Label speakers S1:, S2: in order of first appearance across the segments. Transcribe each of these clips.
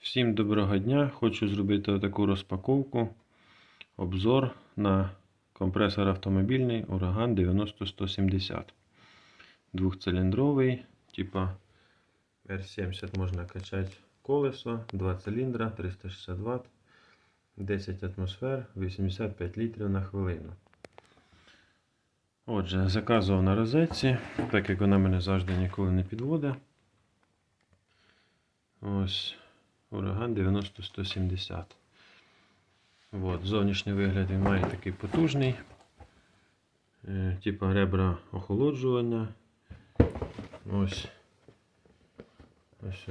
S1: Всім доброго дня! Хочу зробити таку розпаковку. Обзор на компресор автомобільний Ураган 90170. Двохциліндровий, типа R70 можна качати колесо, 2 циліндра, 360 Вт, 10 атмосфер, 85 літрів на хвилину. Отже, заказував на розетці, так як вона мене завжди ніколи не підводить. Ось. Ураган 90-170. От, зовнішній вигляд він має такий потужний. Е, типа ребра охолоджування. Ось. Ось.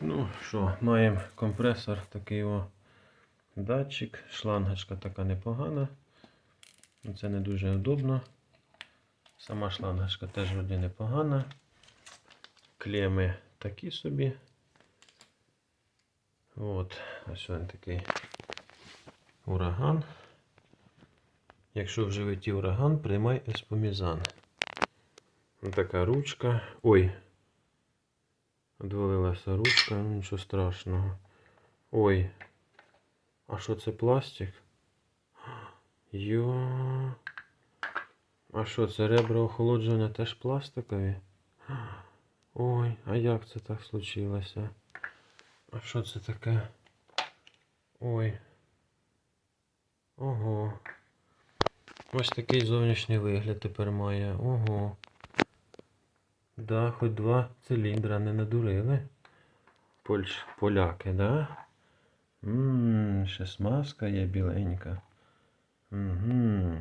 S1: Ну що, маємо компресор такий о датчик, шлангочка така непогана. Ну, Це не дуже удобно. Сама шлангочка теж вроді непогана. Клеми такі собі. От, ось він такий ураган. Якщо в животі ураган, приймай еспомізан. Така ручка. Ой. Одвалилася ручка, ну нічого страшного. Ой. А що це пластик? Йо. А що це ребра охолодження теж пластикові? Ой, а як це так случилося? А що це таке? Ой. Ого. Ось такий зовнішній вигляд тепер має. Ого. Да, хоч два циліндра не надурили. Польщ... Поляки, да? Ммм, ще смазка є біленька. Угу.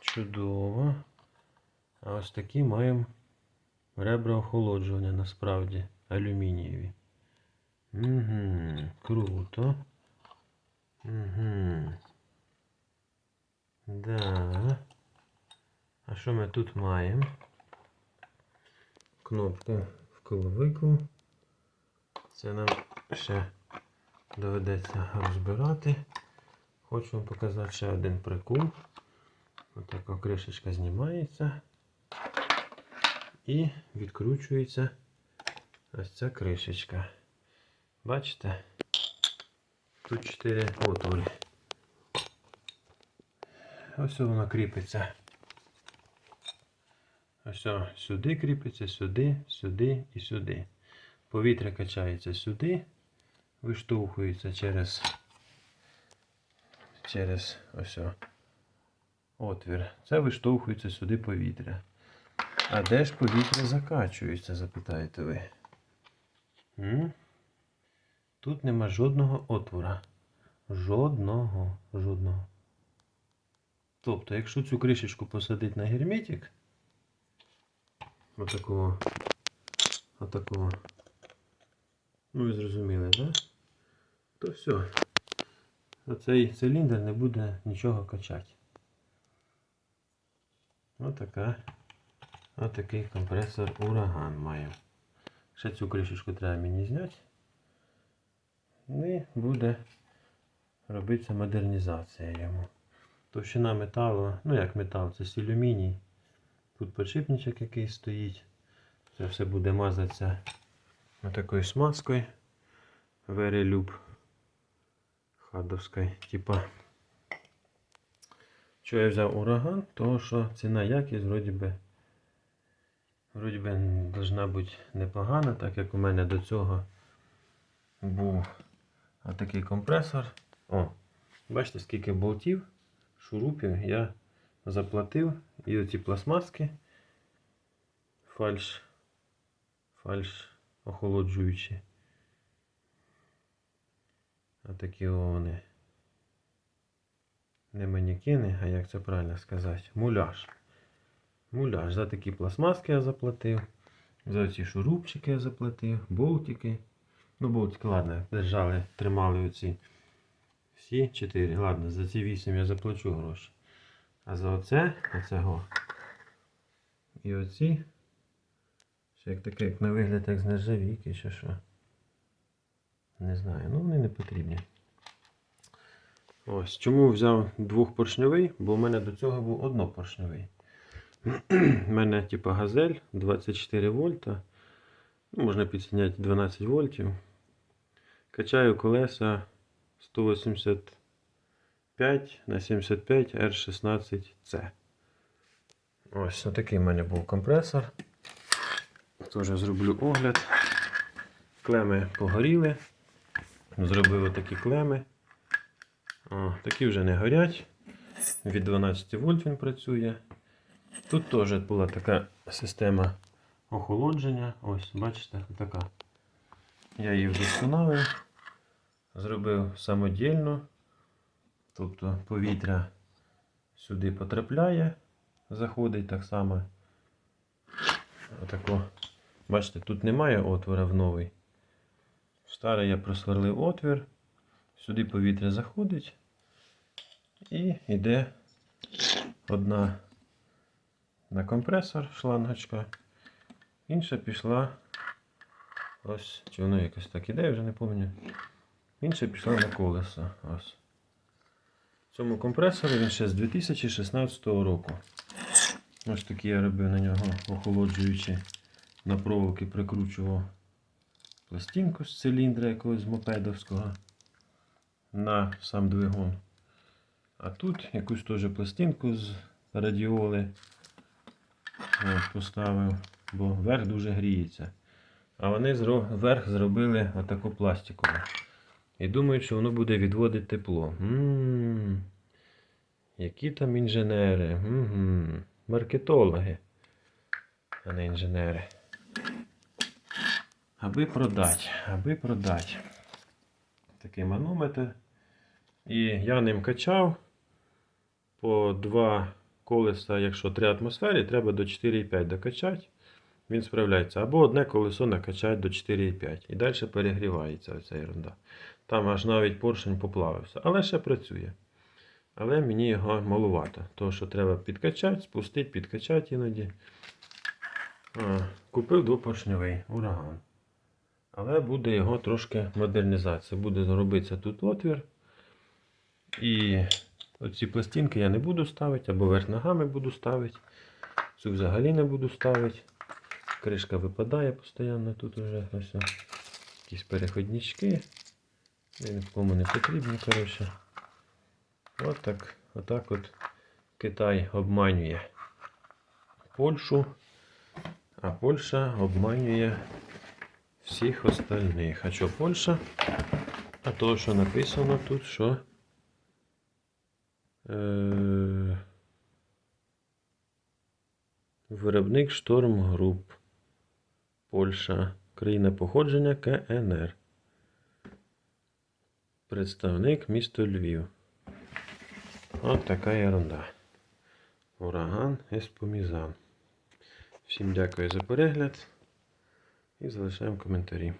S1: Чудово. А ось такі маємо ребра охолоджування насправді алюмінієві. Угу, круто. Угу. Да. А що ми тут маємо? Кнопку вколовику. Це нам ще доведеться розбирати. Хочу вам показати ще один прикол. Отака кришечка знімається і відкручується ось ця кришечка. Бачите? Тут 4 отвори. Ось воно кріпиться. Ось сюди кріпиться, сюди, сюди і сюди. Повітря качається сюди, виштовхується через через ось отвір. Це виштовхується сюди повітря. А де ж повітря закачується, запитаєте ви? М? Тут нема жодного отвора. Жодного, жодного. Тобто, якщо цю кришечку посадити на герметик, отакого, отакого, ну ви зрозуміли, да? То все. Оцей циліндр не буде нічого качати. Отака. Отакий компресор ураган має. Ще цю кришечку треба мені зняти. Ну І буде робитися модернізація йому. Товщина металу, ну як метал, це сілюміній. Тут подшипничок який стоїть. Це все буде мазатися такою смазкою. Верелюб хадовської. Типа. Що я взяв ураган? Тому що ціна якість вроді би вроді би должна бути непогана, так як у мене до цього був отакий компресор. О, бачите, скільки болтів, шурупів я заплатив. І оці пластмаски фальш, фальш охолоджуючі. Отакі вони. Не манекени, а як це правильно сказати? Муляж. Муляж. За такі пластмаски я заплатив. За ці шурупчики я заплатив, болтики. Ну, болтики, ладно, держали, тримали оці. Всі 4. Ладно, за ці 8 я заплачу гроші. А за оце, оцього. І оці. Ще як таке, як на вигляд, як з нержавійки, чи що. Не знаю, ну вони не потрібні. Ось. Чому взяв двохпоршньовий? Бо в мене до цього був однопоршньовий. У мене, типу, газель 24 вольта. Ну, можна підсоединяти 12 вольтів. Качаю колеса 185 на 75 R16C. Ось такий в мене був компресор. Теж зроблю огляд. Клеми погоріли. Зробив такі клеми. О, такі вже не горять. Від 12 вольт він працює. Тут теж була така система охолодження. Ось, бачите, така. Я її вдосконалив, зробив самодільно. Тобто повітря сюди потрапляє, заходить так само. Отако. Бачите, тут немає отвора в новий. В старий я просверлив отвір, сюди повітря заходить і йде одна на компресор шлангочка, інша пішла. Ось, чи воно якось так іде, я вже не пам'ятаю. Інша пішла на колесо. Ось. Цьому компресорі він ще з 2016 року. Ось такі я робив на нього охолоджуючи на проволоки прикручував пластинку з циліндра якогось мопедовського на сам двигун. А тут якусь теж пластинку з радіоли поставив, бо верх дуже гріється. А вони зро- верх зробили отаку пластикову. І думають, що воно буде відводити тепло. М, Які там інженери? Мгм. Маркетологи, а не інженери. Аби продати, аби продати. Такий манометр. І я ним качав по два колеса, якщо три атмосфери, треба до 4,5 докачати. Він справляється. Або одне колесо накачати до 4,5. І далі перегрівається оця ерунда. Там аж навіть поршень поплавився. Але ще працює. Але мені його малувато. Тому що треба підкачати, спустити, підкачати іноді. А, купив двопоршньовий ураган. Але буде його трошки модернізація. Буде робитися тут отвір. І оці пластинки я не буду ставити, або верх ногами буду ставити. Цю взагалі не буду ставити. Кришка випадає постійно тут уже ось. Якісь переходнички. Вони нікому не потрібні, коротше. От так, отак от Китай обманює Польщу, а Польща обманює всіх остальних. А що Польща? А то, що написано тут, що е, виробник Шторм Груп. Польща. Країна походження КНР. Представник місто Львів. От така ерунда. Ураган Еспомізан. Всім дякую за перегляд і залишаємо коментарі.